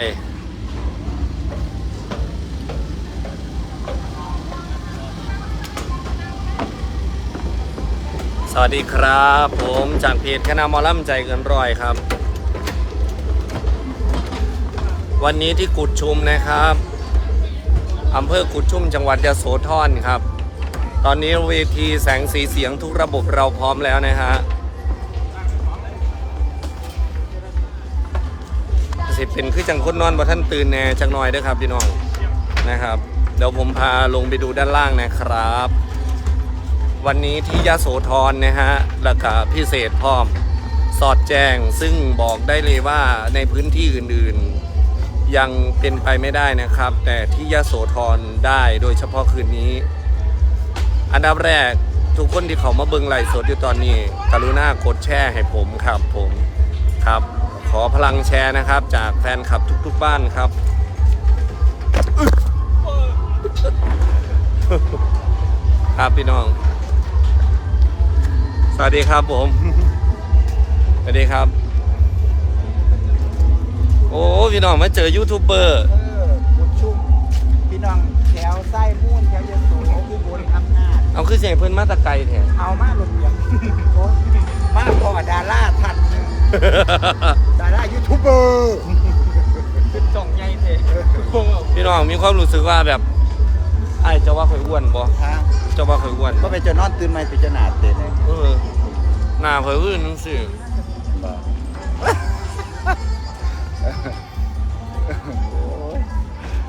สวัสดีครับ ผมจากเพจคณะมอลล่ำใจเกินร้อยครับ วันนี้ที่กุดชุมนะครับอำเภอกุดชุมจังหวัดยะโสธรครับ ตอนนี้เวทีแสงสีเสียงทุกระบบเราพร้อมแล้วนะฮะ สิเป็นคือจังคนนอนบ่ท่านตื่นแน่จักหน่อยเด้วยครับพี่น้องนะครับ เดี๋ยวผมพาลงไปดูด้านล่างนะครับ วันนี้ที่ยะโสธรนะฮะแล้วก็พิเศษพร้อม สอดแจ้งซึ่งบอกได้เลยว่าในพื้นที่อื่นๆ ยังเป็นไปไม่ได้นะครับ แต่ที่ยะโสธรได้โดยเฉพาะคืนนี้ อันดับแรกทุกคนที่เขามาเบิ่งไลฟ์สดอยู่ตอนนี้ กรุณากดแชร์ให้ผมครับผมครับ อพลังแชร์นะครับ จากแฟนคลับทุก ๆ บ้านครับ ครับพี่น้อง สวัสดีครับผม สวัสดีครับ โอ้พี่น้องมาเจอยูทูบเบอร์เออบุญชุ่มพี่น้องแถวไส้มุ่นแถวยโสอุบลอำนาจเอาคือเสียงเพิ่นมาแตะไกลแท้เอามาลงเรียงโอ้ยมาพอดาราทันหนึ่ง ดารายูทูบเบอร์คือจ่องใหญ่เท่พี่น้องมีความรู้สึกว่าแบบไอ้ายเจะว่าข่อยอ้วนบ่ฮะเจะว่าข่อยอ้วนก็ไปเจอนอนตื่นมาไปเจอหนาเต้นเออหน้าข่อยอื้นจังซี่โอ้ย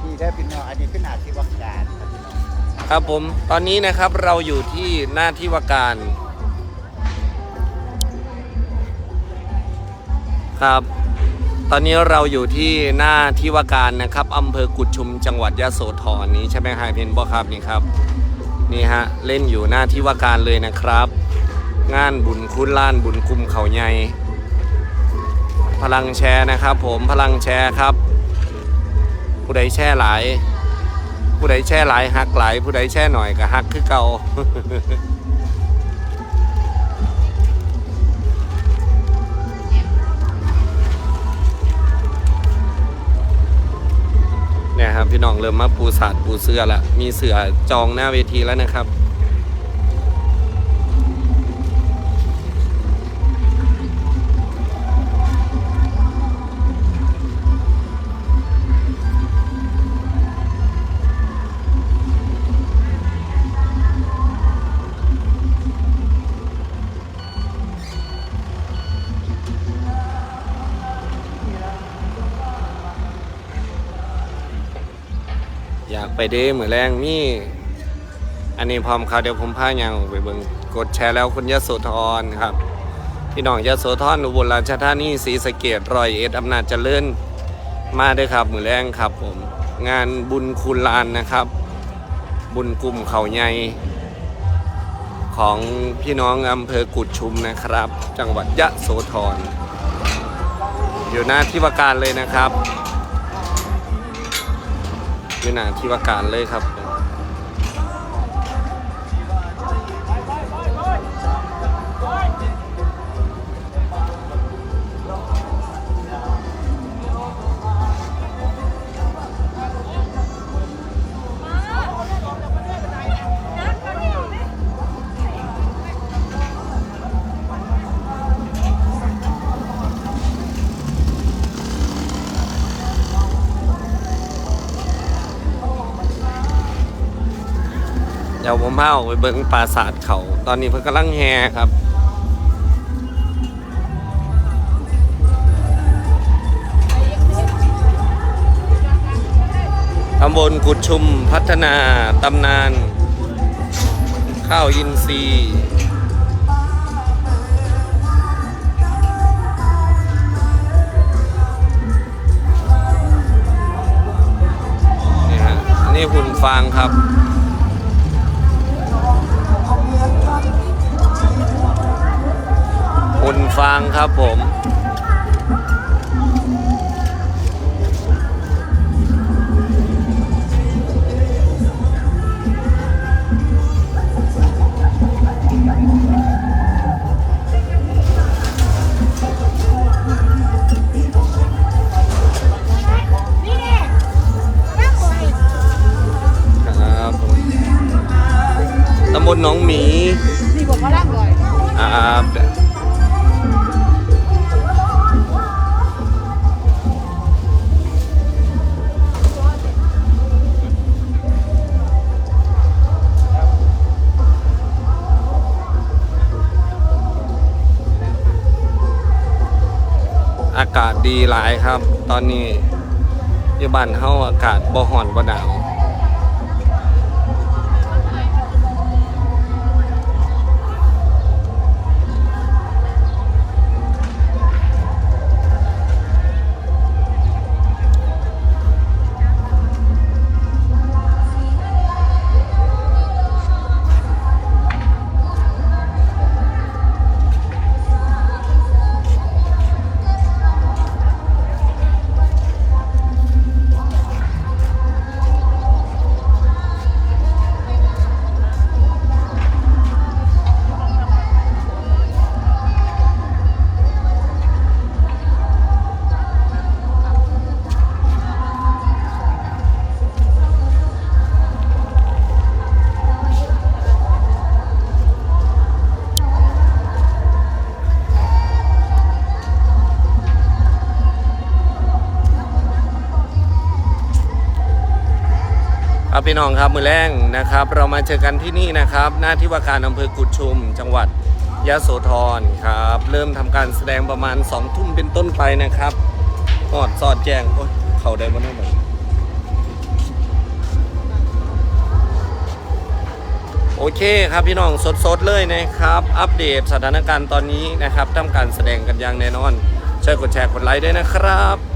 นี่ได้พี่น้องอันนี้คือหนาที่วักการครับพี่น้องครับผมตอนนี้นะครับเราอยู่ที่หน้าที่ว่าการ ครับ ตอนนี้เราอยู่ที่หน้าที่ว่าการนะครับอำเภอกุดชุมจังหวัดยะโสธรนี้ใช่ไหมฮะเพนบอครับนี่ครับ นี่ฮะเล่นอยู่หน้าที่ว่าการเลยนะครับ งานบุญคุณล้านบุญคุมเขาใหญ่พลังแชร์นะครับ ผมพลังแชร์ครับ ผู้ใดแช่หลาย ผู้ใดแช่หลายหักหลาย ผู้ใดแช่หน่อยก็หักคือเก่า พี่น้องเริ่มมาปูสาดปูเสื้อละมีเสือจองหน้าเวทีแล้วนะครับ ไปเด้เหมือแรงมีอันนี้พร้อมครับเดี๋ยวผมพายังไปเบิ่งกดแชร์แล้วคุณยโสธรครับ พี่น้องยโสธรอุบลราชธานีศรีสะเกดรอยเอ็ดอำนาจเจริญมาด้วยครับ มือแรงครับผม งานบุญคุณลานนะครับ บุญกลุ่มเขาใหญ่ของพี่น้องอำเภอกุดชุมนะครับ จังหวัดยะโสธรอยู่หน้าที่ว่าการเลยนะครับ อยู่หน้าที่ว่าการเลยครับ ดี๋ยวผมพาออกไปเบิ้งปราสาทเขา ตอนนี้เพิ่งกำลังแฮครับตำบลกุดชุมพัฒนาตำนาน ข้าวอินทรีนี่ฮะอันนี่หุ่นฟางครับ ฟังครับผม นี่เด็กน่าสวยครับผมตำบลหนองหมีมีบอกว่าร่างลวยอ่า ดีหลายครับ ตอนนี้อยู่บ้านเฮาอากาศบ่ห่อนบ่หนาว พี่น้องครับมือแรงนะครับ เรามาเจอกันที่นี่นะครับ หน้าที่ว่าการอำเภอกุดชุม จังหวัดยะโสธรครับ เริ่มทำการแสดงประมาณ2องทุ่มเป็นต้นไปนะครับกอดสอดแจงโอ้ยเขาได้บ้างไหมโอเคครับพี่น้องสดๆเลยนะครับ อัปเดตสถานการณ์ตอนนี้นะครับทำการแสดงกันอย่างแน่นอนช่วยกดแชร์กดไลค์ด้วยนะครับ